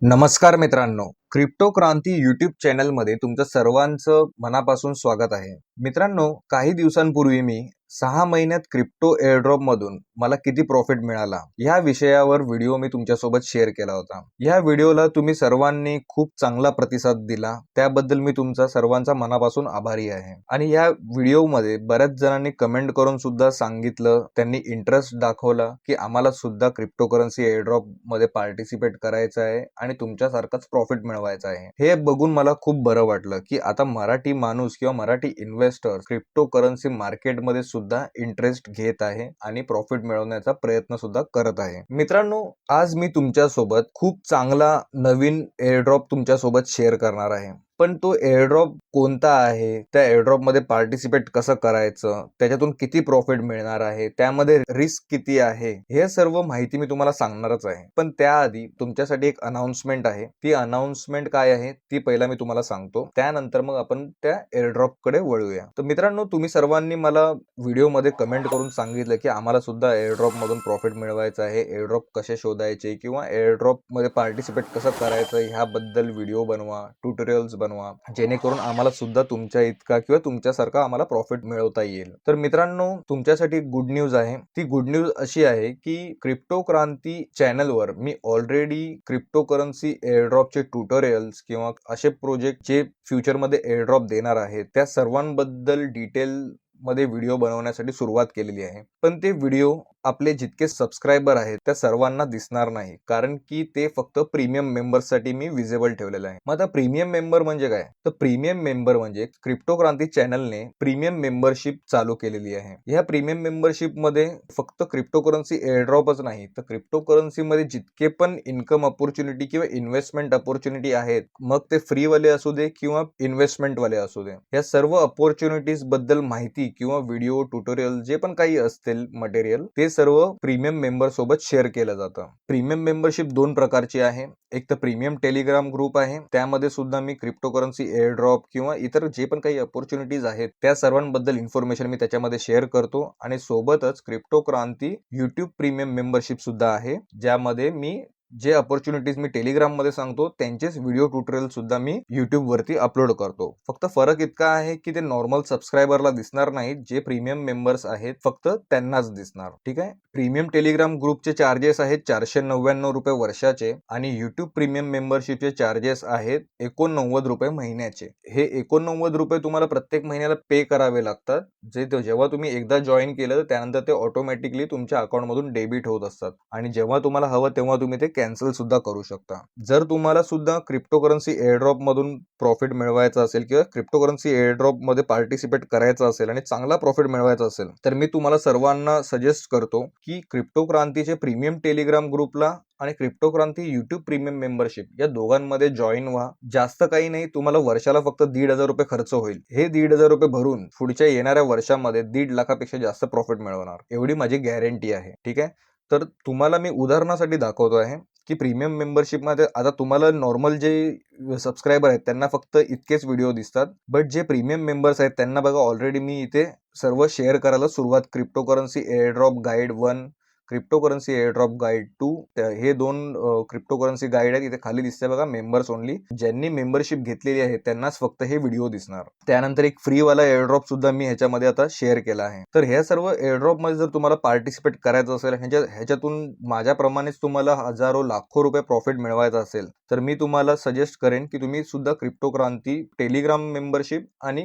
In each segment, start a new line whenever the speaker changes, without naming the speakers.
नमस्कार मित्रांनो. Crypto Kranti YouTube चॅनलमध्ये तुमचं सर्वांचं मनापासून स्वागत आहे. मित्रांनो काही दिवसांपूर्वी मी सहा महिन्यात क्रिप्टो एअरड्रॉप मधून मला किती प्रॉफिट मिळाला? या विषयावर व्हिडिओ मी तुमच्यासोबत शेअर केला होता. या व्हिडिओला तुम्ही सर्वांनी खूप चांगला प्रतिसाद दिला. त्याबद्दल मी तुमचा सर्वांचा मनापासून आभारी आहे. आणि या व्हिडिओमध्ये बऱ्याच जणांनी कमेंट करून सुद्धा सांगितलं. त्यांनी इंटरेस्ट दाखवला की आम्हाला सुद्धा क्रिप्टो करन्सी एअरड्रॉपमध्ये पार्टिसिपेट करायचं आहे आणि तुमच्यासारखाच प्रॉफिट मिळवायचं आहे. हे बघून मला खूप बरं वाटलं की आता मराठी माणूस किंवा मराठी इन्व्हेस्टर क्रिप्टो करन्सी मार्केटमध्ये सुद्धा इंटरेस्ट घेत आहे आणि प्रॉफिट मिळवण्याचा प्रयत्न सुद्धा करत आहे. मित्रांनो आज मी तुमच्यासोबत खूप चांगला नवीन एअरड्रॉप तुमच्यासोबत शेअर करणार आहे. पण तो एअरड्रॉप कोणता आहे? त्या एअरड्रॉपमध्ये पार्टिसिपेट कसं करायचं? त्याच्यातून किती प्रॉफिट मिळणार आहे? त्यामध्ये रिस्क किती आहे? हे सर्व माहिती मी तुम्हाला सांगणारच आहे. पण त्याआधी तुमच्यासाठी एक अनाउन्समेंट आहे. ती अनाउन्समेंट काय आहे? ती पहिला मी तुम्हाला सांगतो. त्यानंतर मग आपण त्या एअरड्रॉपकडे वळूया. तर मित्रांनो तुम्ही सर्वांनी मला व्हिडिओमध्ये कमेंट करून सांगितलं की आम्हाला सुद्धा एअरड्रॉप मधून प्रॉफिट मिळवायचं आहे. एअरड्रॉप कसे शोधायचे? किंवा एअरड्रॉपमध्ये पार्टिसिपेट कसं करायचं? ह्याबद्दल व्हिडिओ बनवा ट्युटोरियल्स बनवा. जेणेकरून आम्हाला सुद्धा तुमच्या इतका किंवा तुमच्यासारखा आम्हाला प्रॉफिट मिळवता येईल. तर मित्रांनो तुमच्यासाठी गुड न्यूज आहे. ती गुड न्यूज अशी आहे की क्रिप्टो क्रांती चॅनलवर मी ऑलरेडी क्रिप्टो करन्सी एअरड्रॉपचे ट्युटोरियल्स किंवा असे प्रोजेक्ट जे फ्युचरमध्ये एअरड्रॉप देणार आहेत त्या सर्वांबद्दल डिटेल मध्ये व्हिडिओ बनवण्यासाठी सुरुवात केलेली आहे. पण ते व्हिडिओ आपले जितके सबस्क्रायबर आहेत त्या सर्वांना दिसणार नाही. कारण की ते फक्त प्रीमियम मेंबर्ससाठी मी विजेबल ठेवलेलं आहे. मग आता प्रीमियम मेंबर म्हणजे काय? तर प्रीमियम मेंबर म्हणजे क्रिप्टो क्रांती चॅनलने प्रीमियम मेंबरशिप चालू केलेली आहे. ह्या प्रीमियम मेंबरशिपमध्ये फक्त क्रिप्टो करन्सी एअरड्रॉपच नाही तर क्रिप्टो करन्सी मध्ये जितके पण इन्कम अपॉर्च्युनिटी किंवा इन्व्हेस्टमेंट अपॉर्च्युनिटी आहेत मग ते फ्री वाले असू दे किंवा इन्व्हेस्टमेंट वाले असू दे. या सर्व अपॉर्च्युनिटीजबद्दल माहिती किंवा व्हिडिओ ट्युटोरियल जे पण काही असतील मटेरियल ते सर्व प्रीमियम मेंबर सोबत शेअर केलं जातं. प्रीमियम मेंबरशिप दोन प्रकारची आहे. एक तर प्रीमियम टेलिग्राम ग्रुप आहे. त्यामध्ये सुद्धा मी क्रिप्टोकरन्सी एअरड्रॉप किंवा इतर जे पण काही अपॉर्च्युनिटीज आहेत त्या सर्वांबद्दल इन्फॉर्मेशन मी त्याच्यामध्ये शेअर करतो. आणि सोबतच crypto Kranti YouTube premium membership सुद्धा आहे ज्यामध्ये मी जे अपॉर्च्युनिटीज मी टेलिग्राममध्ये सांगतो त्यांचेच व्हिडिओ ट्युटोरियल सुद्धा मी युट्यूब वरती अपलोड करतो. फक्त फरक इतका आहे की ते नॉर्मल सबस्क्रायबरला दिसणार नाहीत जे प्रीमियम मेंबर्स आहेत फक्त त्यांनाच दिसणार. ठीक आहे? प्रीमियम टेलिग्राम ग्रुपचे चार्जेस आहेत चारशे नव्याण्णव रुपये वर्षाचे आणि युट्यूब प्रीमियम मेंबरशिपचे चार्जेस आहेत एकोणनव्वद रुपये महिन्याचे. हे एकोणनव्वद रुपये तुम्हाला प्रत्येक महिन्याला पे करावे लागतात. जे ते जेव्हा तुम्ही एकदा जॉईन केलं तर त्यानंतर ते ऑटोमॅटिकली तुमच्या अकाउंटमधून डेबिट होत असतात. आणि जेव्हा तुम्हाला हवं तेव्हा तुम्ही ते कॅन्सल सुद्धा करू शकता. जर तुम्हाला सुद्धा क्रिप्टोकरन्सी एअरड्रॉपमधून एअरड्रॉप मधून प्रॉफिट मिळवायचा असेल किंवा क्रिप्टोकरन्सी एअरड्रॉपमध्ये एअरड्रॉपमध्ये पार्टिसिपेट करायचं असेल आणि चांगला प्रॉफिट मिळवायचा असेल तर मी तुम्हाला सर्वांना सजेस्ट करतो की क्रिप्टो क्रांतीचे प्रीमियम टेलिग्राम ग्रुपला आणि crypto Kranti YouTube premium membership या दोघांमध्ये जॉईन व्हा. जास्त काही नाही तुम्हाला वर्षाला फक्त दीड हजार रुपये खर्च होईल. हे दीड हजार रुपये भरून पुढच्या येणाऱ्या वर्षामध्ये दीड लाखापेक्षा जास्त प्रॉफिट मिळवणार. एवढी माझी गॅरंटी आहे. ठीक आहे? तर तुम्हाला मी उदाहरणासाठी दाखवतो आहे. की प्रीमियम मेंबरशिपमध्ये आता तुम्हाला नॉर्मल जे सबस्क्रायबर आहेत त्यांना फक्त इतकेच व्हिडिओ दिसतात. बट जे प्रीमियम मेंबर्स आहेत त्यांना बघा ऑलरेडी मी इथे सर्व शेअर करायला सुरुवात. Cryptocurrency airdrop guide one cryptocurrency airdrop guide two हे दोन क्रिप्टोकरन्सी गाईड आहेत. इथे खाली दिसते बघा मेंबर्स ओनली ज्यांनी मेंबरशिप घेतलेली आहे त्यांनाच फक्त हे व्हिडिओ दिसणार. त्यानंतर एक फ्री वाला एअरड्रॉप सुद्धा मी ह्याच्यामध्ये आता शेअर केला आहे. तर ह्या सर्व एअरड्रॉपमध्ये जर तुम्हाला पार्टिसिपेट करायचं असेल ह्याच्या ह्याच्यातून माझ्याप्रमाणेच तुम्हाला हजारो लाखो रुपये प्रॉफिट मिळवायचा असेल तर मी तुम्हाला सजेस्ट करेन की तुम्ही सुद्धा क्रिप्टो क्रांती टेलिग्राम मेंबरशिप आणि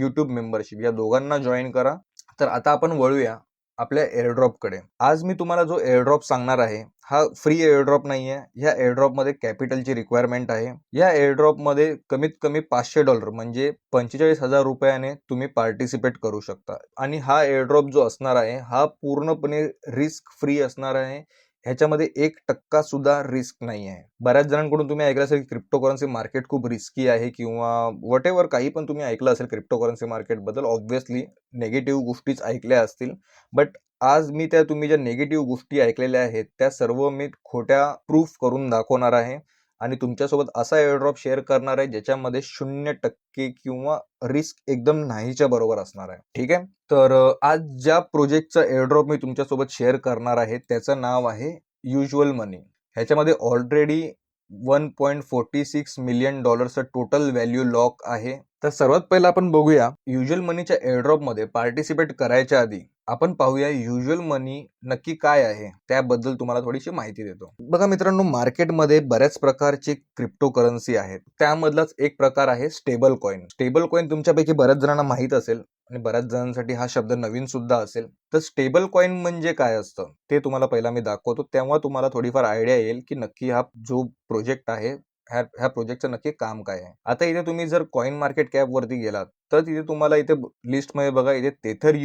युट्यूब मेंबरशिप या दोघांना जॉईन करा. तर आता आपण वळूया. आपल्या एअरड्रॉपकडे आज मी तुम्हाला जो एअरड्रॉप सांगणार आहे हा फ्री एअरड्रॉप नाही आहे ह्या एअरड्रॉपमध्ये कॅपिटलची रिक्वायरमेंट आहे. या एअरड्रॉपमध्ये कमीत कमी पाचशे डॉलर म्हणजे पंचेचाळीस हजार रुपयाने तुम्ही पार्टिसिपेट करू शकता. आणि हा एअरड्रॉप जो असणार आहे हा पूर्णपणे रिस्क फ्री असणार आहे. ह्याच्यामध्ये एक टक्का सुद्धा रिस्क नाही आहे. बऱ्याच जणांकडून तुम्ही ऐकलं असेल की क्रिप्टो करन्सी मार्केट खूप रिस्की आहे किंवा वॉट एव्हर काही पण तुम्ही ऐकलं असेल क्रिप्टो करन्सी मार्केटबद्दल ऑब्व्हियसली नेगेटिव्ह गोष्टीच ऐकल्या असतील. बट आज मी त्या तुम्ही ज्या नेगेटिव्ह गोष्टी ऐकलेल्या आहेत त्या सर्व मी खोट्या प्रूफ करून दाखवणार आहे. आणि तुमच्यासोबत असा एअरड्रॉप शेअर करणार आहे ज्याच्यामध्ये शून्य टक्के किंवा रिस्क एकदम नाहीच्या बरोबर असणार आहे. ठीक आहे? तर आज ज्या प्रोजेक्टचा एअरड्रॉप मी तुमच्यासोबत शेअर करणार आहे त्याचं नाव आहे युजल मनी ह्याच्यामध्ये already one point forty six million डॉलरचं total value lock आहे. तर सर्वात पहिलं आपण बघूया युजल मनीच्या एअरड्रॉपमध्ये पार्टिसिपेट करायच्या आधी आपण पाहूया युजल मनी नक्की काय आहे? त्याबद्दल तुम्हाला थोडीशी माहिती देतो. बघा मित्रांनो मार्केटमध्ये बऱ्याच प्रकारचे क्रिप्टो करन्सी आहेत. त्यामधलाच एक प्रकार आहे स्टेबल कॉइन स्टेबल कॉइन तुमच्यापैकी बऱ्याच जणांना माहीत असेल आणि बऱ्याच जणांसाठी हा शब्द नवीन सुद्धा असेल. तर स्टेबल कॉईन म्हणजे काय असतं? ते तुम्हाला पहिला मी दाखवतो. तेव्हा तुम्हाला थोडीफार आयडिया येईल की नक्की हा जो प्रोजेक्ट आहे ह्या ह्या प्रोजेक्टचं नक्की काम काय आहे? आता इथे तुम्ही जर कॉइन मार्केट कॅप वरती गेलात तर तिथे तुम्हाला इथे लिस्टमध्ये बघा इथे तेथर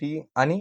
टी आणि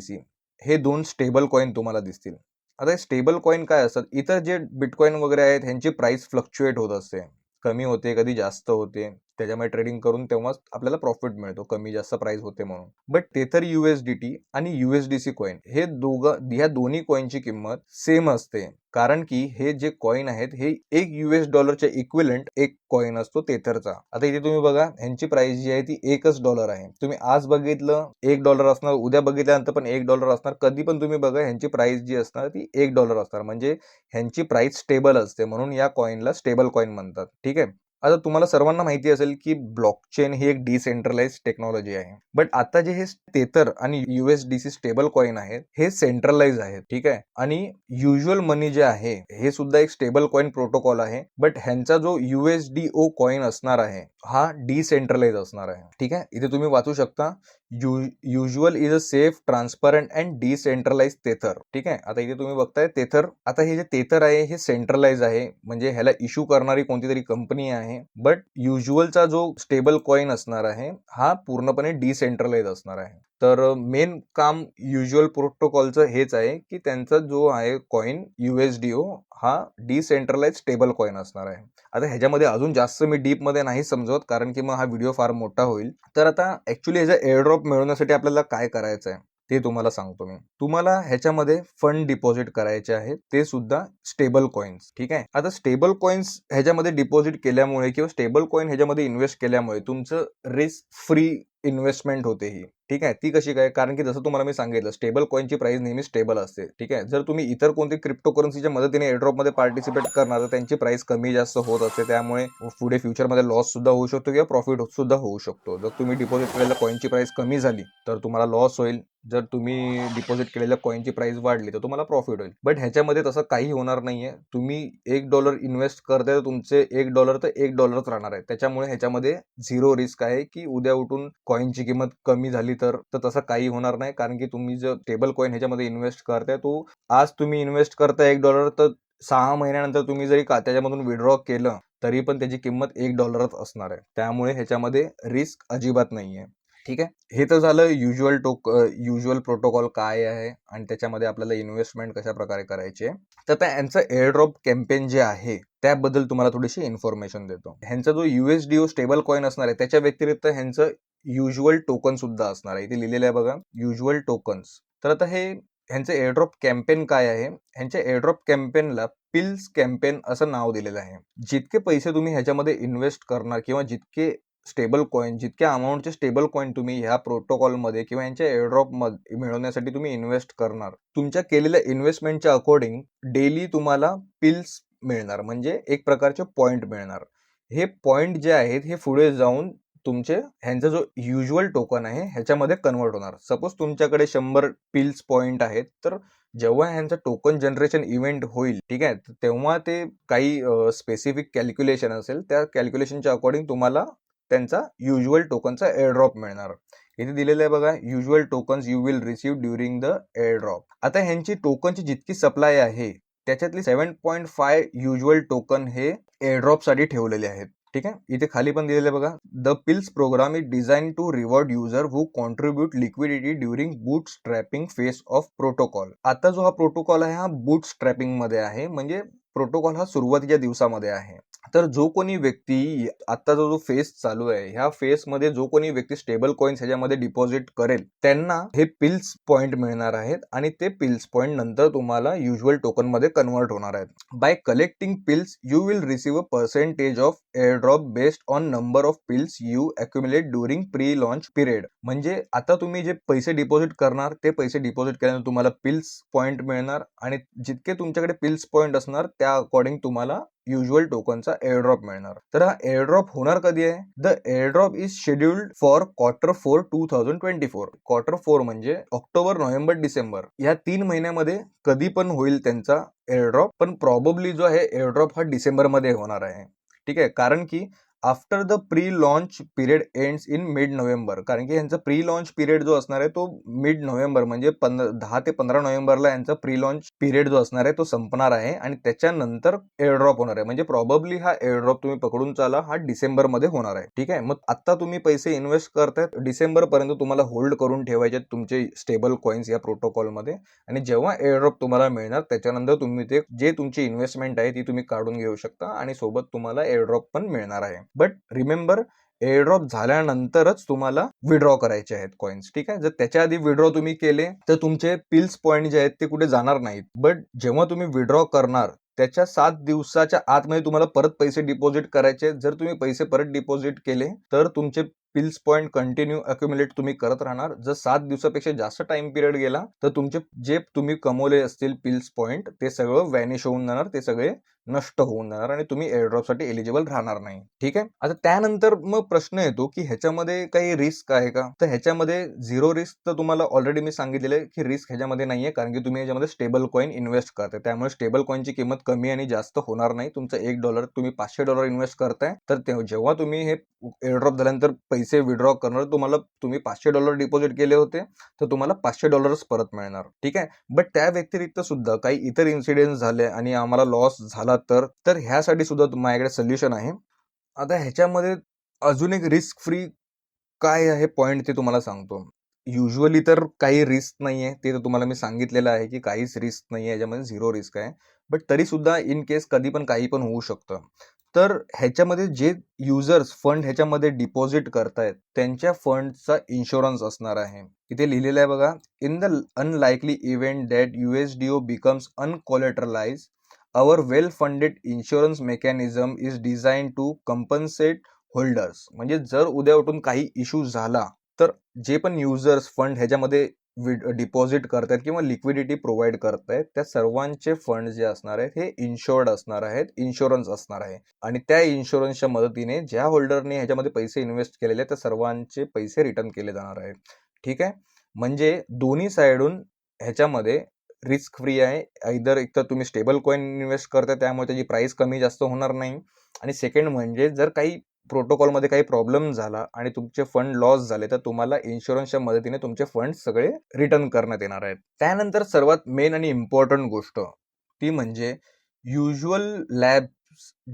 सी हे दोन स्टेबल कॉइन तुम्हाला दिसतील. आता हे स्टेबल कॉइन काय असतात? इतर जे बिटकॉईन वगैरे आहेत ह्यांची प्राइस फ्लक्च्युएट होत असते. कमी होते कधी जास्त होते. त्याच्यामुळे ट्रेडिंग करून तेव्हाच आपल्याला प्रॉफिट मिळतो कमी जास्त प्राइस होते म्हणून. बट तेथर युएसडीटी आणि युएसडीसी कॉइन हे दोघं ह्या दोन्ही कॉइनची किंमत सेम असते. कारण की हे जे कॉइन आहेत हे एक युएस डॉलरच्या इक्विलंट एक कॉइन असतो तेथरचा आता इथे तुम्ही बघा ह्यांची प्राइस जी आहे ती एकच डॉलर आहे. तुम्ही आज बघितलं एक डॉलर असणार उद्या बघितल्यानंतर पण एक डॉलर असणार. कधी पण तुम्ही बघा ह्यांची प्राइस जी असणार ती एक डॉलर असणार. म्हणजे ह्यांची प्राइस स्टेबल असते म्हणून या कॉइनला स्टेबल कॉइन म्हणतात. ठीक आहे? आता तुम्हाला सर्वांना माहिती असेल की ब्लॉकचेन ही एक डिसेंट्रलाइज टेक्नॉलॉजी आहे. बट आता जे हे तेतर आणि युएसडीसी स्टेबल कॉईन आहेत हे सेंट्रलाइज आहेत ठीक आहे? आणि युजल मनी जे आहे हे सुद्धा एक स्टेबल कॉईन प्रोटोकॉल आहे. बट ह्यांचा जो युएसडीओ कॉईन असणार आहे हा डिसेंट्रलाइज असणार आहे ठीक आहे? इथे तुम्ही वाचू शकता Usual is a safe transparent and decentralize Tether ठीक आहे? आता इथे तुम्ही बघताय तेथर आता हे जे तेथर आहे हे सेंट्रलाइज आहे. म्हणजे ह्याला इश्यू करणारी कोणती तरी कंपनी आहे बट युजलचा जो स्टेबल कॉइन असणार आहे हा पूर्णपणे डिसेंट्रलाइज असणार आहे. तर मेन काम युज्युअल प्रोटोकॉलचं हेच आहे की त्यांचा जो आहे कॉइन युएसडीओ हा डिसेंट्रलाइज स्टेबल कॉईन असणार आहे. आता ह्याच्यामध्ये अजून जास्त मी डीपमध्ये नाही समजवत कारण की मग हा व्हिडिओ फार मोठा होईल. तर आता ॲक्च्युली ह्याचा एअरड्रॉप मिळवण्यासाठी आपल्याला काय करायचं आहे ते तुम्हाला सांगतो मी. तुम्हाला ह्याच्यामध्ये फंड डिपॉझिट करायचे आहे ते सुद्धा स्टेबल कॉइन्स ठीक आहे? आता स्टेबल कॉइन्स ह्याच्यामध्ये डिपॉझिट केल्यामुळे किंवा स्टेबल कॉइन ह्याच्यामध्ये इन्व्हेस्ट केल्यामुळे तुमचं रिस्क फ्री इन्व्हेस्टमेंट होते ही. ठीक आहे? ती कशी काय? कारण की जसं तुम्हाला मी सांगितलं स्टेबल कॉईनची प्राईस नेहमी स्टेबल असते. ठीक आहे? जर तुम्ही इतर कोणती क्रिप्टो करन्सीच्या मदतीने एअरड्रॉपमध्ये पार्टिसिपेट करणार तर त्यांची प्राईस कमी जास्त होत असते. त्यामुळे पुढे फ्युचरमध्ये लॉस सुद्धा होऊ शकतो किंवा प्रॉफिट सुद्धा होऊ शकतो. जर तुम्ही डिपॉझिट केलेल्या कॉईनची प्राईस कमी झाली तर तुम्हाला लॉस होईल. जर तुम्ही डिपॉझिट केलेल्या कॉईनची प्राइस वाढली तर तुम्हाला प्रॉफिट होईल. बट ह्याच्यामध्ये तसं काही होणार नाही आहे तुम्ही एक डॉलर इन्व्हेस्ट करताय तर तुमचे एक डॉलर तर एक डॉलरच राहणार आहे. त्याच्यामुळे ह्याच्यामध्ये झिरो रिस्क आहे की उद्या उठून कॉईनची किंमत कमी झाली तर तसं काही होणार नाही. कारण की तुम्ही जर टेबल कॉईन ह्याच्यामध्ये इन्व्हेस्ट करताय तो आज तुम्ही इन्व्हेस्ट करताय एक डॉलर तर सहा महिन्यानंतर तुम्ही जरी का त्याच्यामधून विड्रॉ केलं तरी पण त्याची किंमत एक डॉलरच असणार आहे. त्यामुळे ह्याच्यामध्ये रिस्क अजिबात नाहीये. ठीक आहे? हे तर झालं युजल टोक युजल प्रोटोकॉल काय आहे आणि त्याच्यामध्ये आपल्याला इन्व्हेस्टमेंट कशा प्रकारे करायची? आहे तर त्या यांचं एअरड्रॉप कॅम्पेन जे आहे त्याबद्दल तुम्हाला थोडीशी इन्फॉर्मेशन देतो. ह्यांचा जो युएसडीओ स्टेबल कॉईन असणार आहे त्याच्या व्यतिरिक्त ह्यांचं युजल टोकन सुद्धा असणार आहे. इथे लिहिलेलं आहे बघा युजल टोकन्स तर आता हे ह्यांचं एअरड्रॉप कॅम्पेन काय आहे? ह्यांच्या एअरड्रॉप कॅम्पेनला पिल्स कॅम्पेन असं नाव दिलेलं आहे. जितके पैसे तुम्ही ह्याच्यामध्ये इन्व्हेस्ट करणार किंवा जितके स्टेबल कॉईन जितक्या अमाऊंटचे स्टेबल कॉईन तुम्ही ह्या प्रोटोकॉलमध्ये किंवा यांच्या एअरड्रॉपमध्ये मिळवण्यासाठी तुम्ही इन्व्हेस्ट करणार. तुमच्या केलेल्या इन्व्हेस्टमेंटच्या अकॉर्डिंग डेली तुम्हाला पिल्स मिळणार. म्हणजे एक प्रकारचे पॉईंट मिळणार. हे पॉईंट जे आहेत हे पुढे जाऊन तुमचे ह्यांचा जो युजल टोकन आहे ह्याच्यामध्ये कन्वर्ट होणार. सपोज तुमच्याकडे शंभर पिल्स पॉईंट आहेत तर जेव्हा ह्यांचं टोकन जनरेशन इव्हेंट होईल ठीक आहे तेव्हा ते काही स्पेसिफिक कॅल्क्युलेशन असेल त्या कॅल्क्युलेशनच्या अकॉर्डिंग तुम्हाला त्यांचा युजल टोकनचा एअरड्रॉप मिळणार. इथे दिलेलं आहे बघा Usual tokens you will receive during the airdrop आता ह्यांची टोकनची जितकी सप्लाय आहे त्याच्यातली seven point five Usual token हे एअरड्रॉपसाठी ठेवलेले आहेत. ठीक आहे? इथे खाली पण दिलेलं आहे बघा. The pills program is design to reward user who contribute liquidity during bootstrapping phase of protocol आता जो हा प्रोटोकॉल आहे हा बूट स्ट्रॅपिंगमध्ये आहे. म्हणजे प्रोटोकॉल हा सुरुवातीच्या दिवसामध्ये आहे. तर जो कोणी व्यक्ती आत्ताचा जो फेस चालू आहे ह्या फेसमध्ये जो कोणी व्यक्ती स्टेबल कॉइन्स ह्याच्यामध्ये डिपॉझिट करेल त्यांना हे पिल्स पॉईंट मिळणार आहेत आणि ते पिल्स पॉईंट नंतर तुम्हाला युजल टोकनमध्ये कन्वर्ट होणार आहेत. By collecting pills you will receive a percentage of airdrop based on number of pills you accumulate during pre launch period म्हणजे आता तुम्ही जे पैसे डिपॉझिट करणार ते पैसे डिपॉझिट केल्यानंतर तुम्हाला पिल्स पॉईंट मिळणार आणि जितके तुमच्याकडे पिल्स पॉईंट असणार त्या अकॉर्डिंग तुम्हाला युजल टोकनचा एअरड्रॉप मिळणार. तर हा एअरड्रॉप होणार कधी आहे? The airdrop is scheduled for quarter four two thousand twenty four quarter four म्हणजे ऑक्टोबर नोव्हेंबर डिसेंबर. या तीन महिन्यामध्ये कधी पण होईल त्यांचा एअरड्रॉप पण प्रॉबली जो आहे एअरड्रॉप हा डिसेंबरमध्ये होणार आहे. ठीक आहे? कारण की after the pre launch period ends in mid November कारण की यांचा प्री लॉन्च पिरियड जो असणार आहे तो मिड नोव्हेंबर म्हणजे पंधरा दहा ते पंधरा नोव्हेंबरला यांचा प्री लॉन्च पिरियड जो असणार आहे तो संपणार आहे आणि त्याच्यानंतर एअरड्रॉप होणार आहे. म्हणजे प्रॉबब्ली हा एअरड्रॉप तुम्ही पकडून चाला हा डिसेंबरमध्ये होणार आहे. ठीक आहे? मग आता तुम्ही पैसे इन्व्हेस्ट करतायत डिसेंबर पर्यंत तुम्हाला होल्ड करून ठेवायचे आहेत तुमचे स्टेबल कॉइन्स या प्रोटोकॉलमध्ये आणि जेव्हा एअरड्रॉप तुम्हाला मिळणार त्याच्यानंतर तुम्ही ते जे तुमची इन्व्हेस्टमेंट आहे ती तुम्ही काढून घेऊ शकता आणि सोबत तुम्हाला एअरड्रॉप पण मिळणार आहे. बट रिमेंबर एअरड्रॉप झाल्यानंतरच तुम्हाला विड्रॉ करायचे आहेत कॉइन्स ठीक आहे? जर त्याच्या आधी विड्रॉ तुम्ही केले तर तुमचे पिल्स पॉईंट जे आहेत ते कुठे जाणार नाहीत. बट जेव्हा तुम्ही विड्रॉ करणार त्याच्या सात दिवसाच्या आतमध्ये तुम्हाला परत पैसे डिपॉझिट करायचे जर तुम्ही पैसे परत डिपॉझिट केले तर तुमचे पिल्स पॉईंट कंटिन्यू अक्युमुलेट तुम्ही करत राहणार. जर सात दिवसापेक्षा जास्त टाइम पिरियड गेला तर तुमचे जे तुम्ही कमवले असतील पिल्स पॉईंट ते सगळं व्हॅनिश होऊन जाणार ते सगळे नष्ट होऊन जाणार आणि तुम्ही एअरड्रॉपसाठी एलिजिबल राहणार नाही. ठीक आहे? आता त्यानंतर मग प्रश्न येतो की ह्याच्यामध्ये काही रिस्क आहे का? तर ह्याच्यामध्ये झिरो रिस्क तर तुम्हाला ऑलरेडी मी सांगितलेलं आहे की रिस्क ह्याच्यामध्ये नाही आहे कारण की तुम्ही ह्याच्यामध्ये स्टेबल कॉईन इन्व्हेस्ट करताय. त्यामुळे स्टेबल कॉईनची किंमत कमी आणि जास्त होणार नाही. तुमचं एक डॉलर तुम्ही पाचशे डॉलर इन्व्हेस्ट करताय. तर ते- जेव्हा तुम्ही हे एअरड्रॉप झाल्यानंतर पैसे विड्रॉ करणार तुम्हाला तुम्ही पाचशे डॉलर डिपॉझिट केले होते तर तुम्हाला पाचशे डॉलर्स परत मिळणार ठीक आहे? बट त्या व्यतिरिक्त सुद्धा काही इतर इन्सिडेंट झाले आणि आम्हाला लॉस झाला तर तर ह्यासाठी सुद्धा माझ्याकडे सोल्युशन आहे. आता ह्याच्यामध्ये अजून एक रिस्क फ्री काय आहे पॉईंट ते तुम्हाला सांगतो. युजली तर काही रिस्क नाही आहे ते तर तुम्हाला मी सांगितलेलं आहे की काहीच रिस्क नाही आहे याच्यामध्ये झिरो रिस्क आहे. बट तरी सुद्धा इन केस कधी पण काही पण होऊ शकतं. तर ह्याच्यामध्ये जे युजर्स फंड ह्याच्यामध्ये डिपॉझिट करतायत त्यांच्या फंडचा इन्शुरन्स असणार आहे. इथे लिहिलेलं आहे बघा in the unlikely event that U S D O becomes uncollateralize our well funded insurance mechanism is design to compensate holders म्हणजे जर उद्या उठून काही इश्यू झाला तर जे पण युजर्स फंड ह्याच्यामध्ये डिपॉझिट करतायत किंवा लिक्विडिटी प्रोव्हाइड करतायत त्या सर्वांचे फंड जे असणार आहेत हे इन्शुअर्ड असणार आहेत इन्शुरन्स असणार आहे. आणि त्या इन्शुरन्सच्या मदतीने ज्या होल्डरने ह्याच्यामध्ये पैसे इन्व्हेस्ट केलेले आहेत, त्या सर्वांचे पैसे रिटर्न केले जाणार आहेत. ठीक आहे? म्हणजे दोन्ही साईडून ह्याच्यामध्ये रिस्क फ्री आहे. इधर एक तर तुम्ही स्टेबल कॉईन इन्व्हेस्ट करताय त्यामुळे त्याची प्राईस कमी जास्त होणार नाही. आणि सेकंड म्हणजे जर काही प्रोटोकॉलमध्ये काही प्रॉब्लेम झाला आणि तुमचे फंड लॉस झाले तर तुम्हाला इन्शुरन्सच्या मदतीने तुमचे फंड सगळे रिटर्न करण्यात येणार आहेत. त्यानंतर सर्वात मेन आणि इम्पॉर्टंट गोष्ट ती म्हणजे युज्युअल लॅब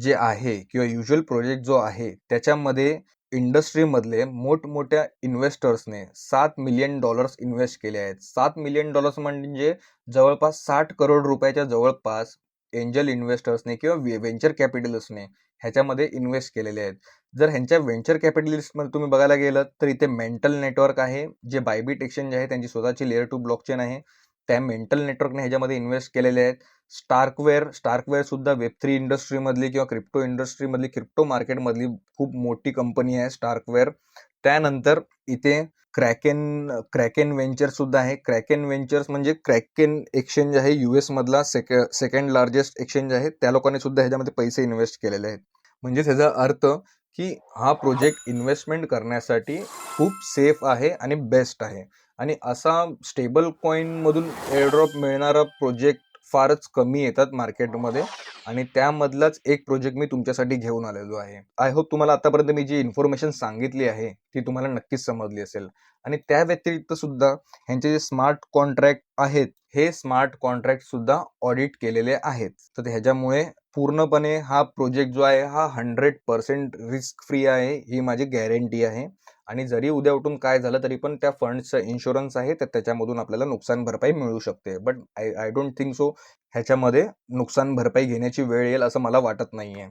जे आहे किंवा युज्युअल प्रोजेक्ट जो आहे त्याच्यामध्ये इंडस्ट्रीमधले मोठमोठ्या इन्व्हेस्टर्सने सात मिलियन डॉलर्स इन्व्हेस्ट केले आहेत. सात मिलियन डॉलर्स म्हणजे जवळपास साठ करोड रुपयाच्या जवळपास एंजल इन्व्हेस्टर्सने किंवा व्हेंचर कॅपिटलिस्टने ह्याच्यामध्ये इन्व्हेस्ट केलेले आहेत. जर ह्यांच्या व्हेंचर कॅपिटलिस्टमध्ये तुम्ही बघायला गेलं तर इथे मेंटल नेटवर्क आहे जे बायबीट एक्सचेंज आहे त्यांची स्वतःची लेअर टू ब्लॉकचेन आहे. त्या मेंटल नेटवर्कने ह्याच्यामध्ये इन्व्हेस्ट केलेले आहेत. स्टार्कवेअर स्टार्कवेअर सुद्धा वेब थ्री इंडस्ट्रीमधली किंवा क्रिप्टो इंडस्ट्रीमधली क्रिप्टो मार्केटमधली खूप मोठी कंपनी आहे स्टार्कवेअर त्यानंतर इथे क्रॅकेन क्रॅकेन वेंचर सुद्धा आहे. क्रॅकेन वेंचर्स म्हणजे क्रॅकेन एक्सचेंज आहे. युएस मधला सेक सेकंड लार्जेस्ट एक्सचेंज आहे. त्या लोकांनी सुद्धा ह्याच्यामध्ये पैसे इन्व्हेस्ट केलेले आहेत. म्हणजे त्याचा अर्थ की हा प्रोजेक्ट इन्व्हेस्टमेंट करण्यासाठी खूप सेफ आहे आणि बेस्ट आहे. आणि असा स्टेबल कॉईनमधून एअरड्रॉप मिळणारा प्रोजेक्ट फारच कमी येतात मार्केटमध्ये आणि त्यामधलाच एक प्रोजेक्ट मी तुमच्यासाठी घेऊन आलेलो आहे. आय होप तुम्हाला आतापर्यंत मी जी इन्फॉर्मेशन सांगितली आहे ती तुम्हाला नक्कीच समजली असेल. आणि त्या व्यतिरिक्त सुद्धा ह्यांचे जे स्मार्ट कॉन्ट्रॅक्ट आहेत हे स्मार्ट कॉन्ट्रॅक्ट सुद्धा ऑडिट केलेले आहेत. तर ह्याच्यामुळे पूर्णपणे हा प्रोजेक्ट जो आहे हा हंड्रेड पर्सेंट रिस्क फ्री आहे ही माझी गॅरंटी आहे. आणि जरी उद्या उठून काय झालं तरी पण त्या फंडचं इन्शुरन्स आहे तर त्याच्यामधून आपल्याला नुकसान भरपाई मिळू शकते. But I I don't think so ह्याच्यामध्ये नुकसान भरपाई घेण्याची वेळ येईल असं मला वाटत नाही आहे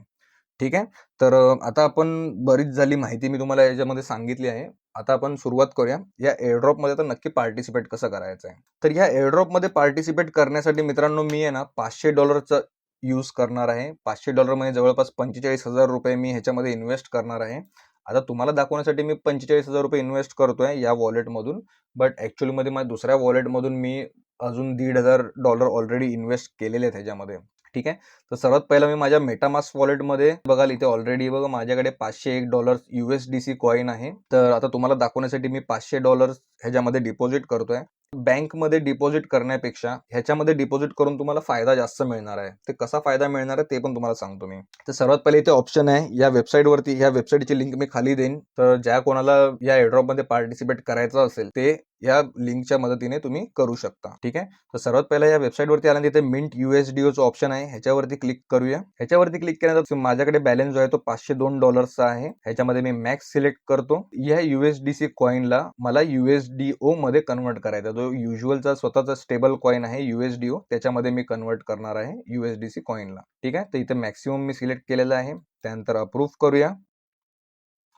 ठीक आहे? तर आता आपण बरीच झाली माहिती मी तुम्हाला याच्यामध्ये सांगितली आहे. आता आपण सुरुवात करूया. या एअरड्रॉपमध्ये तर नक्की पार्टिसिपेट कसं करायचं आहे तर या एअरड्रॉपमध्ये पार्टिसिपेट करण्यासाठी मित्रांनो मी आहे ना पाचशे डॉलरचं यूज करणार आहे. पाचशे डॉलर म्हणजे जवळपास पंचेचाळीस हजार रुपये मी ह्याच्यामध्ये इन्व्हेस्ट करणार आहे. आता तुम्हाला दाखवण्यासाठी मी पंचेचाळीस हजार रुपये इन्व्हेस्ट करतोय या वॉलेटमधून बट ॲक्च्युअलीमध्ये माझ्या दुसऱ्या वॉलेटमधून मी अजून दीड हजार डॉलर ऑलरेडी इन्व्हेस्ट केलेले आहेत ह्याच्यामध्ये. ठीक आहे? तर सर्वात पहिला मी माझ्या मेटामास वॉलेटमध्ये बघाल इथे ऑलरेडी बघा माझ्याकडे पाचशे एक डॉलर्स सी कॉईन आहे. तर आता तुम्हाला दाखवण्यासाठी मी पाचशे डॉलर्स ह्याच्यामध्ये डिपॉझिट करतोय. बँकमध्ये डिपॉझिट करण्यापेक्षा ह्याच्यामध्ये डिपॉझिट करून तुम्हाला फायदा जास्त मिळणार आहे. ते कसा फायदा मिळणार आहे ते पण तुम्हाला सांगतो मी. तर सर्वात पहिले इथे ऑप्शन आहे. या वेबसाईटवरती ह्या वेबसाईटची लिंक मी खाली देईन. तर ज्या कोणाला या एड्रॉपमध्ये पार्टिसिपेट करायचं असेल ते या लिंकच्या मदतीने तुम्ही करू शकता. ठीक आहे? तर सर्वात पहिला या वेबसाईटवरती आल्यानंतर इथे मिंट युएसडीओचं ऑप्शन आहे. ह्याच्यावरती क्लिक करूया. ह्याच्यावरती क्लिक केल्यानंतर माझ्याकडे बॅलन्स जो आहे तो पाचशे दोन डॉलरचा आहे. ह्याच्यामध्ये मी मॅक्स सिलेक्ट करतो. या युएसडीसी कॉईनला मला युएसडीओ मध्ये कन्वर्ट करायचा जो युजलचा स्वतःचा स्टेबल कॉईन आहे युएसडीओ त्याच्यामध्ये मी कन्वर्ट करणार आहे युएसडीसी कॉईनला ठीक आहे? तर इथे मॅक्सिमम मी सिलेक्ट केलेलं आहे. त्यानंतर अप्रूव्ह करूया.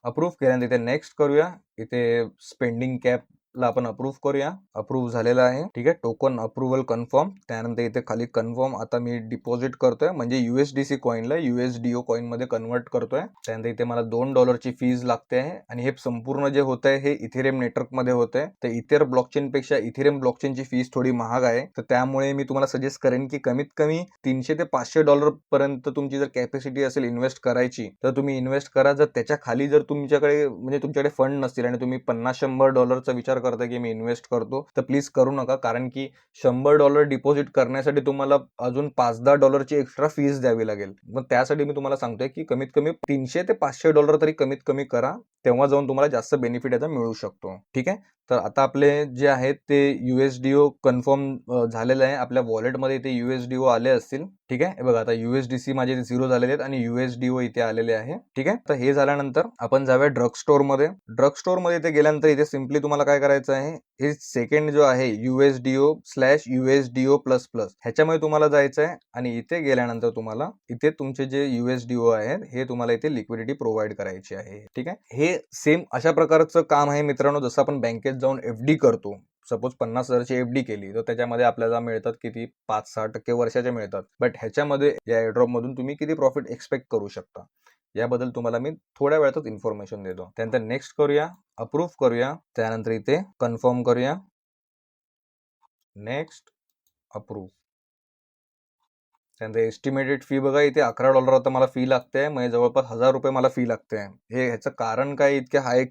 अप्रूव्ह केल्यानंतर इथे नेक्स्ट करूया. इथे स्पेंडिंग कॅप ला आपण अप्रूव्ह करूया. अप्रूव्ह झालेला आहे. ठीक आहे? टोकन अप्रुव्हल कन्फर्म त्यानंतर इथे खाली कन्फर्म आता मी डिपॉझिट करतोय. म्हणजे युएसडीसी कॉईनला युएसडीओ कॉईन मध्ये कन्वर्ट करतोय. त्यानंतर इथे मला दोन डॉलरची फीज लागते आहे. आणि हे संपूर्ण जे होत आहे हे इथेरियम नेटवर्कमध्ये होत आहे तर इतर ब्लॉकचेन पेक्षा इथेरियम ब्लॉकचेनची फीज थोडी महाग आहे. तर त्यामुळे मी तुम्हाला सजेस्ट करेन की कमीत कमी तीनशे ते पाचशे डॉलर पर्यंत तुमची जर कॅपॅसिटी असेल इन्व्हेस्ट करायची तर तुम्ही इन्व्हेस्ट करा. जर त्याच्याखाली जर तुमच्याकडे म्हणजे तुमच्याकडे फंड नसतील आणि तुम्ही पन्नास शंभर डॉलरचा विचार करता की मी इन्व्हेस्ट करतो तर प्लीज करू नका. कारण की शंभर डॉलर डिपॉझिट करण्यासाठी तुम्हाला अजून पाच दहा डॉलरची एक्स्ट्रा फीज द्यावी लागेल. मग त्यासाठी मी तुम्हाला सांगतोय की कमीत कमी तीनशे ते पाचशे डॉलर तरी कमीत कमी करा तेव्हा जाऊन तुम्हाला जास्त बेनिफिट याचा मिळू शकतो. ठीक आहे? तर आता आपले जे आहेत ते युएसडीओ कन्फर्म झालेलं आहे. आपल्या वॉलेटमध्ये इथे युएसडीओ आले असतील. ठीक आहे? बघा आता युएसडीसी माझे झिरो झालेले आहेत आणि युएसडीओ इथे आलेले आहे. ठीक आहे? तर हे झाल्यानंतर आपण जाऊया ड्रग स्टोअरमध्ये. ड्रग स्टोअरमध्ये इथे गेल्यानंतर इथे सिम्पली तुम्हाला काय करायचं आहे? हे सेकंड जो आहे USDO slash USDO plus plus ह्याच्यामध्ये तुम्हाला जायचं आहे आणि इथे गेल्यानंतर तुम्हाला इथे तुमचे जे युएसडीओ आहेत हे तुम्हाला इथे लिक्विडिटी प्रोव्हाइड करायची आहे. ठीक आहे? हे सेम अशा प्रकारचं काम आहे मित्रांनो. जसं आपण बँकेत जाऊन एफ डी करतो. सपोज पन्नास हजारची एफ डी केली तर त्याच्यामध्ये आपल्याला मिळतात किती? पाच सहा टक्के वर्षाचे मिळतात. बट ह्याच्यामध्ये या एड्रॉप मधून तुम्ही किती प्रॉफिट एक्सपेक्ट करू शकता? याबद्दल तुम्हाला मी थोड्या वेळातच इन्फॉर्मेशन देतो. त्यानंतर नेक्स्ट करूया अप्रूव्ह करूया त्यानंतर इथे कन्फर्म करूया. नेक्स्ट अप्रूव्ह त्यानंतर एस्टिमेटेड फी बघा इथे अकरा डॉलर आता मला फी लागते. म्हणजे जवळपास हजार रुपये मला फी लागते. हे ह्याचं कारण काय इतक्या हाय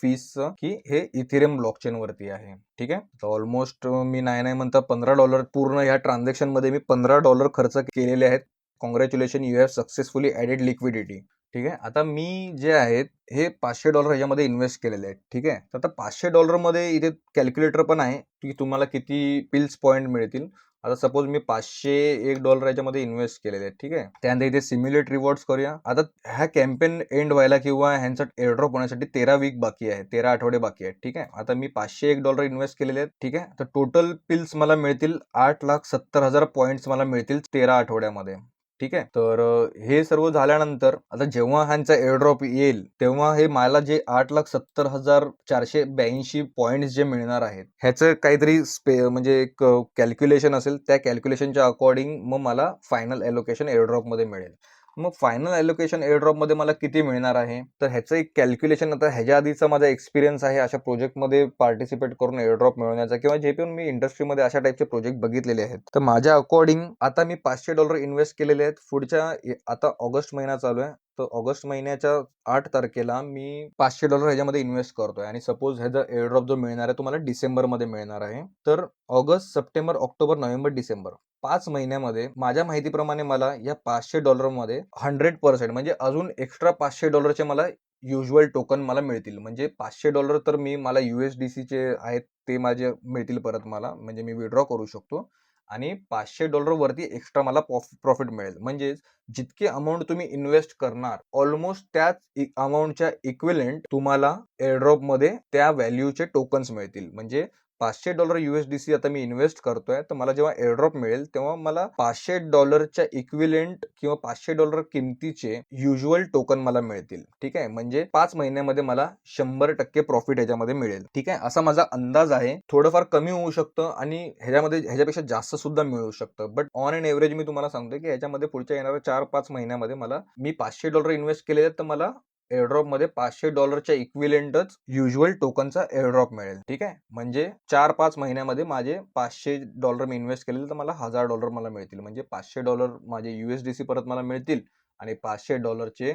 फीसचं की हे इथिरियम ब्लॉकचेन वरती आहे. ठीक आहे? ऑलमोस्ट मी नाही नाही म्हणता पंधरा डॉलर पूर्ण ह्या ट्रान्झॅक्शनमध्ये मी पंधरा डॉलर खर्च केलेले आहेत. Congratulation you have successfully added liquidity ठीक आहे? आता मी जे आहेत हे पाचशे डॉलर ह्याच्यामध्ये इन्व्हेस्ट केलेले आहेत. ठीक आहे? तर आता पाचशे डॉलरमध्ये इथे कॅल्क्युलेटर पण आहे की तुम्हाला किती पिल्स पॉईंट मिळतील. आता सपोज मी पाचशे एक डॉलर याच्यामध्ये इन्व्हेस्ट केलेले आहेत ठीक आहे? त्यानंतर इथे सिम्युलेट रिवॉर्ड्स करूया. आता ह्या कॅम्पेन एंड व्हायला किंवा ह्यांचा एअरड्रॉप होण्यासाठी तेरा वीक बाकी आहे तेरा आठवडे बाकी आहेत ठीक आहे? आता मी पाचशे एक डॉलर इन्व्हेस्ट केलेले आहेत ठीक आहे? तर टोटल पिल्स मला मिळतील आठ लाख सत्तर हजार पॉईंट्स मला मिळतील तेरा आठवड्यामध्ये. ठीक आहे? तर हे सर्व झाल्यानंतर आता जेव्हा ह्यांचा एअरड्रॉप येईल तेव्हा हे मला जे आठ लाख सत्तर हजार चारशे ब्याऐंशी पॉईंट जे मिळणार आहेत ह्याचं काहीतरी स्पे म्हणजे एक कॅल्क्युलेशन असेल त्या कॅल्क्युलेशनच्या अकॉर्डिंग मग मला फायनल एलोकेशन एअरड्रॉपमध्ये मिळेल. मग फायनल एलोकेशन एअरड्रॉपमध्ये मला किती मिळणार आहे? तर ह्याचं एक कॅल्क्युलेशन आता ह्याच्या आधीचा माझा एक्सपिरियन्स आहे अशा प्रोजेक्टमध्ये पार्टिसिपेट करून एअरड्रॉप मिळवण्याचा किंवा जे पण मी इंडस्ट्रीमध्ये अशा टाईपचे प्रोजेक्ट बघितलेले आहेत. तर माझ्या अकॉर्डिंग आता मी पाचशे डॉलर इन्व्हेस्ट केलेले आहेत. पुढच्या आता ऑगस्ट महिना चालू आहे. तर ऑगस्ट महिन्याच्या आठ तारखेला मी पाचशे डॉलर ह्याच्यामध्ये इन्व्हेस्ट करतोय. आणि सपोज ह्याचा एअरड्रॉप जो मिळणार आहे तुम्हाला डिसेंबरमध्ये मिळणार आहे. तर August September October November December पाच महिन्यामध्ये माझ्या माहितीप्रमाणे मला या पाचशे डॉलरमध्ये हंड्रेड पर्सेंट म्हणजे अजून एक्स्ट्रा पाचशे डॉलरचे मला युजल टोकन मला मिळतील. म्हणजे पाचशे डॉलर तर मी मला यू एस डी सीचे आहेत ते माझे मिळतील परत मला. म्हणजे मी विड्रॉ करू शकतो. आणि पाचशे डॉलर वरती एक्स्ट्रा मला प्रॉफिट मिळेल. म्हणजेच जितके अमाऊंट तुम्ही इन्व्हेस्ट करणार ऑलमोस्ट त्याच अमाऊंटच्या इक्विलेंट तुम्हाला एअरड्रॉपमध्ये त्या व्हॅल्यूचे टोकन्स मिळतील. म्हणजे पाचशे डॉलर युएसडीसी आता मी इन्व्हेस्ट करतोय. तर मला जेव्हा एअरड्रॉप मिळेल तेव्हा मला पाचशे डॉलरच्या इक्विलेंट किंवा पाचशे डॉलर किमतीचे युजल टोकन मला मिळतील. ठीक आहे? म्हणजे पाच महिन्यामध्ये मला शंभर टक्के प्रॉफिट ह्याच्यामध्ये मिळेल. ठीक आहे? असा माझा अंदाज आहे. थोडंफार कमी होऊ शकतं आणि ह्याच्यामध्ये ह्याच्यापेक्षा जास्त सुद्धा मिळू शकतं. बट ऑन अँड एव्हरेज मी तुम्हाला सांगतो की ह्याच्यामध्ये पुढच्या येणाऱ्या चार पाच महिन्यामध्ये मला मी पाचशे डॉलर इन्व्हेस्ट केले तर मला एअरड्रॉपमध्ये पाचशे डॉलरच्या इक्विलेंटच युजल टोकनचा एअरड्रॉप मिळेल. ठीक आहे? म्हणजे चार पाच महिन्यामध्ये माझे पाचशे डॉलर मी इन्व्हेस्ट केलेले तर मला हजार डॉलर मला मिळतील. म्हणजे पाचशे डॉलर माझे युएसडीसी परत मला मिळतील आणि पाचशे डॉलरचे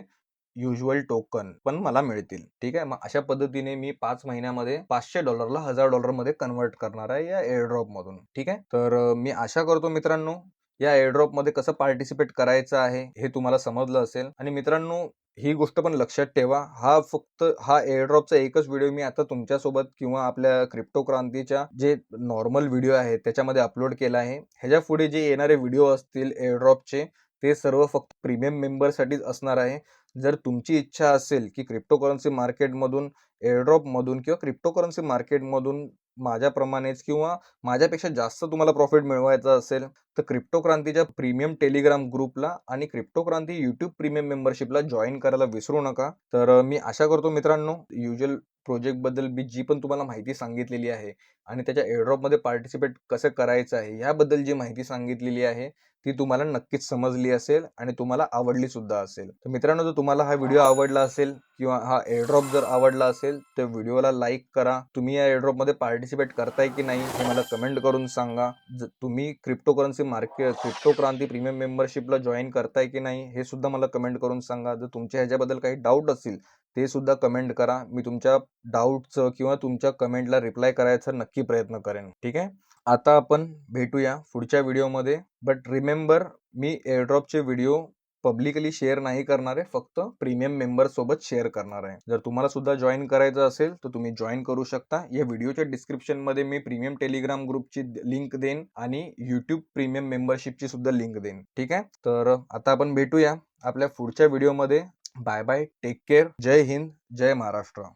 युजल टोकन पण मला मिळतील. ठीक आहे? मग अशा पद्धतीने मी पाच महिन्यामध्ये पाचशे डॉलरला हजार डॉलरमध्ये कन्वर्ट करणार आहे या एअरड्रॉपमधून ठीक आहे? तर मी आशा करतो मित्रांनो या एअरड्रॉपमध्ये कसं पार्टिसिपेट करायचं आहे हे तुम्हाला समजलं असेल. आणि मित्रांनो ही गोष्ट पण लक्षात ठेवा. हा फक्त हा एअरड्रॉपचा एकच व्हिडिओ मी आता तुमच्यासोबत किंवा आपल्या क्रिप्टो क्रांतीच्या जे नॉर्मल व्हिडिओ आहे त्याच्यामध्ये अपलोड केला आहे. ह्याच्या पुढे जे येणारे व्हिडिओ असतील एअरड्रॉपचे ते सर्व फक्त प्रीमियम मेंबरसाठीच असणार आहे. जर तुमची इच्छा असेल की क्रिप्टो करन्सी मार्केटमधून एअरड्रॉपमधून किंवा क्रिप्टो करन्सी मार्केटमधून माझ्याप्रमाणेच किंवा माझ्यापेक्षा जास्त तुम्हाला प्रॉफिट मिळवायचा असेल तर क्रिप्टो क्रांतीच्या प्रीमियम टेलिग्राम ग्रुपला आणि क्रिप्टो क्रांती युट्यूब प्रीमियम मेंबरशिपला जॉईन करायला विसरू नका. तर मी आशा करतो मित्रांनो युजल प्रोजेक्टबद्दल मी जी पण तुम्हाला माहिती सांगितलेली आहे आणि त्याच्या एअरड्रॉपमध्ये पार्टिसिपेट कसं करायचं आहे याबद्दल जी माहिती सांगितलेली आहे ती तुम्हाला नक्कीच समजली असेल आणि तुम्हाला आवडली सुद्धा असेल. तर मित्रांनो जर तुम्हाला हा व्हिडिओ आवडला असेल किंवा हा एअरड्रॉप जर आवडला असेल तर व्हिडिओला लाईक करा. तुम्ही या एअरड्रॉपमध्ये पार्टिसिपेट करताय की नाही हे मला कमेंट करून सांगा. तुम्ही crypto currency market crypto Kranti premium मेंबरशिपला join करताय की नाही हे सुद्धा मला कमेंट करून सांगा. जर तुमच्या ह्याच्याबद्दल काही डाऊट असतील ते सुद्धा कमेंट करा. मी तुमच्या डाऊटचं किंवा तुमच्या कमेंटला रिप्लाय करायचा नक्की प्रयत्न करेन. ठीक आहे? आता आपण भेटूया पुढच्या व्हिडिओमध्ये. बट रिमेंबर मी एअरड्रॉपचे व्हिडिओ पब्लिकली शेअर नाही करणार आहे. फक्त प्रीमियम मेंबर सोबत शेअर करणार आहे. जर तुम्हाला सुद्धा जॉईन करायचं असेल तर तुम्ही जॉईन करू शकता. या व्हिडिओच्या डिस्क्रिप्शनमध्ये मी प्रीमियम टेलिग्राम ग्रुपची लिंक देईन आणि युट्यूब प्रीमियम मेंबरशिपची सुद्धा लिंक देईन. ठीक आहे? तर आता आपण भेटूया आपल्या पुढच्या व्हिडिओमध्ये. बाय बाय टेक केअर जय हिंद. जय महाराष्ट्र.